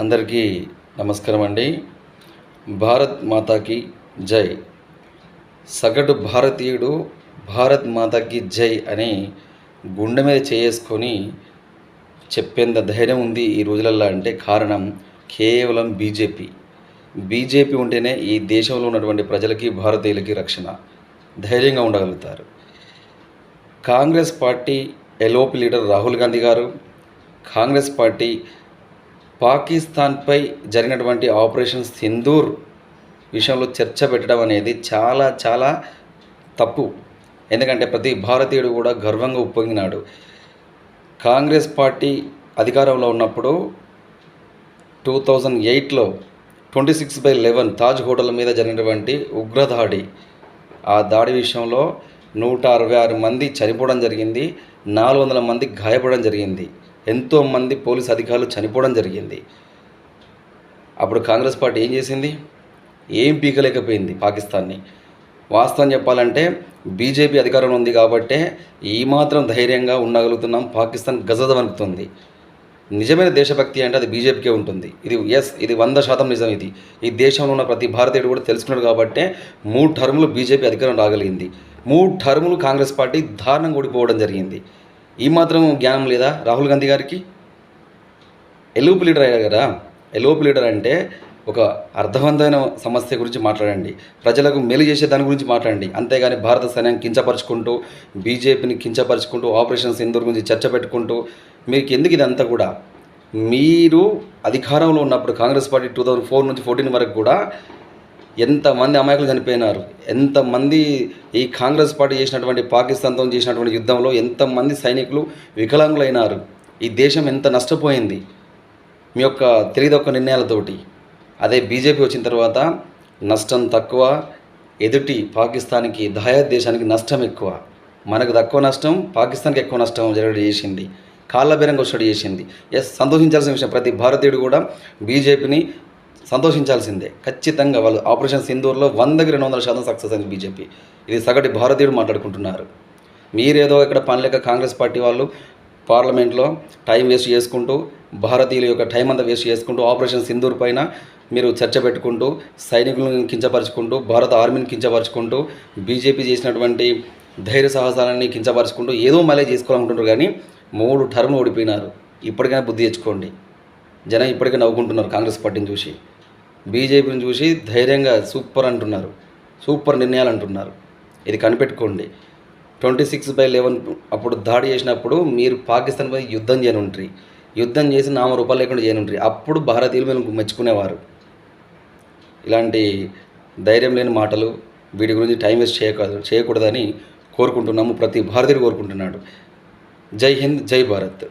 అందరికీ నమస్కారం అండి భారత్ మాతాకి జై. సగటు భారతీయుడు భారత్ మాతాకి జై అని గుండె మీద చేసుకొని చెప్పేంత ధైర్యం ఉంది ఈ రోజులల్లో అంటే కారణం కేవలం బీజేపీ. బీజేపీ ఉంటేనే ఈ దేశంలో ఉన్నటువంటి ప్రజలకి భారతీయులకి రక్షణ. ధైర్యంగా ఉండగలుగుతారు. Congress party LOP leader Rahul Gandhi గారు కాంగ్రెస్ పార్టీ పాకిస్తాన్పై జరిగినటువంటి ఆపరేషన్ సింధూర్ విషయంలో చర్చ పెట్టడం అనేది చాలా చాలా తప్పు. ఎందుకంటే ప్రతి భారతీయుడు కూడా గర్వంగా ఉప్పొంగినాడు. కాంగ్రెస్ పార్టీ అధికారంలో ఉన్నప్పుడు టూ థౌజండ్ ఎయిట్లో twenty six by eleven Taj hotel మీద జరిగినటువంటి ఉగ్రదాడి. ఆ దాడి విషయంలో నూట అరవై ఆరు మంది చనిపోవడం జరిగింది. నాలుగు వందల మంది గాయపడడం జరిగింది. ఎంతోమంది పోలీస్ అధికారులు చనిపోవడం జరిగింది. అప్పుడు కాంగ్రెస్ పార్టీ ఏం చేసింది? ఏం పీకలేకపోయింది పాకిస్తాన్ని. వాస్తవం చెప్పాలంటే బీజేపీ అధికారంలో ఉంది కాబట్టే ఈ మాత్రం ధైర్యంగా ఉండగలుగుతున్నాం. పాకిస్తాన్ గజద వనుకుతుంది నిజమైన దేశభక్తి అంటే అది బీజేపీకే ఉంటుంది. ఇది ఎస్ ఇది వంద శాతం నిజం ఇది. ఈ దేశంలో ఉన్న ప్రతి భారతీయుడు కూడా తెలుసుకున్నాడు కాబట్టే మూడు టర్ములు బీజేపీ అధికారం రాగలిగింది. మూడు టర్ములు కాంగ్రెస్ పార్టీ దారుణంగా ఓడిపోవడం జరిగింది. ఈ మాత్రం జ్ఞానం లేదా? రాహుల్ గాంధీ గారికి? ఎలోపు లీడర్ అయ్యారు కదా? ఎలోపు లీడర్ అంటే ఒక అర్థవంతమైన సమస్య గురించి మాట్లాడండి. ప్రజలకు మేలు చేసే దాని గురించి మాట్లాడండి. అంతేగాని భారత సైన్యాన్ని కించపరుచుకుంటూ బీజేపీని కించపరుచుకుంటూ ఆపరేషన్ సింధూర్ గురించి చర్చ పెట్టుకుంటూ మీకు ఎందుకు ఇదంతా కూడా? మీరు అధికారంలో ఉన్నప్పుడు Congress party two thousand four నుంచి ఫోర్టీన్ వరకు కూడా ఎంతమంది అమాయకులు చనిపోయినారు? ఎంతమంది ఈ కాంగ్రెస్ పార్టీ చేసినటువంటి పాకిస్తాన్తో చేసినటువంటి యుద్ధంలో ఎంతమంది సైనికులు వికలాంగులైనారు? ఈ దేశం ఎంత నష్టపోయింది? మీ యొక్క తెలియదొక్క నిర్ణయాలతోటి. అదే బీజేపీ వచ్చిన తర్వాత నష్టం తక్కువ ఎదుటి పాకిస్తాన్కి దయాత్ దేశానికి నష్టం ఎక్కువ. మనకు తక్కువ నష్టం పాకిస్తాన్కి ఎక్కువ నష్టం జరగడం చేసింది. కాళ్ళ బేరంగా వచ్చాడు చేసింది. ఎస్ సంతోషించాల్సిన విషయం ప్రతి భారతీయుడు కూడా బీజేపీని సంతోషించాల్సిందే. ఖచ్చితంగా వాళ్ళు ఆపరేషన్ సింధూర్లో వందకి రెండు వందల శాతం సక్సెస్ అయింది బీజేపీ. ఇది సగటి భారతీయుడు మాట్లాడుకుంటున్నారు. మీరేదో ఇక్కడ పనిలేక కాంగ్రెస్ పార్టీ వాళ్ళు పార్లమెంట్లో టైం వేస్ట్ చేసుకుంటూ భారతీయుల యొక్క టైం అంతా వేస్ట్ చేసుకుంటూ ఆపరేషన్ సింధూర్ పైన మీరు చర్చ పెట్టుకుంటూ సైనికులను కించపరుచుకుంటూ భారత ఆర్మీని కించపరుచుకుంటూ బీజేపీ చేసినటువంటి ధైర్య సాహసాలని కించపరుచుకుంటూ ఏదో మళ్ళీ చేసుకోవాలనుకుంటున్నారు కానీ మూడు టర్మ్ ఓడిపోయినారు. ఇప్పటికైనా బుద్ధి తెచ్చుకోండి. జనం ఇప్పటికే నవ్వుకుంటున్నారు కాంగ్రెస్ పార్టీని చూసి. బీజేపీని చూసి ధైర్యంగా సూపర్ అంటున్నారు. సూపర్ నిర్ణయాలు అంటున్నారు ఇది కనిపెట్టుకోండి. ట్వంటీ సిక్స్ బై లెవెన్ అప్పుడు దాడి చేసినప్పుడు మీరు పాకిస్తాన్పై యుద్ధం చేయనుంటారు యుద్ధం చేసి నామ రూపాయలు లేకుండా చేయనుంటారు అప్పుడు భారతీయులు మేము మెచ్చుకునేవారు. ఇలాంటి ధైర్యం లేని మాటలు వీటి గురించి టైం వేస్ట్ చేయకూడదు చేయకూడదని కోరుకుంటున్నాము. ప్రతి భారతీయుడు కోరుకుంటున్నాడు. జై హింద్ జై భారత్.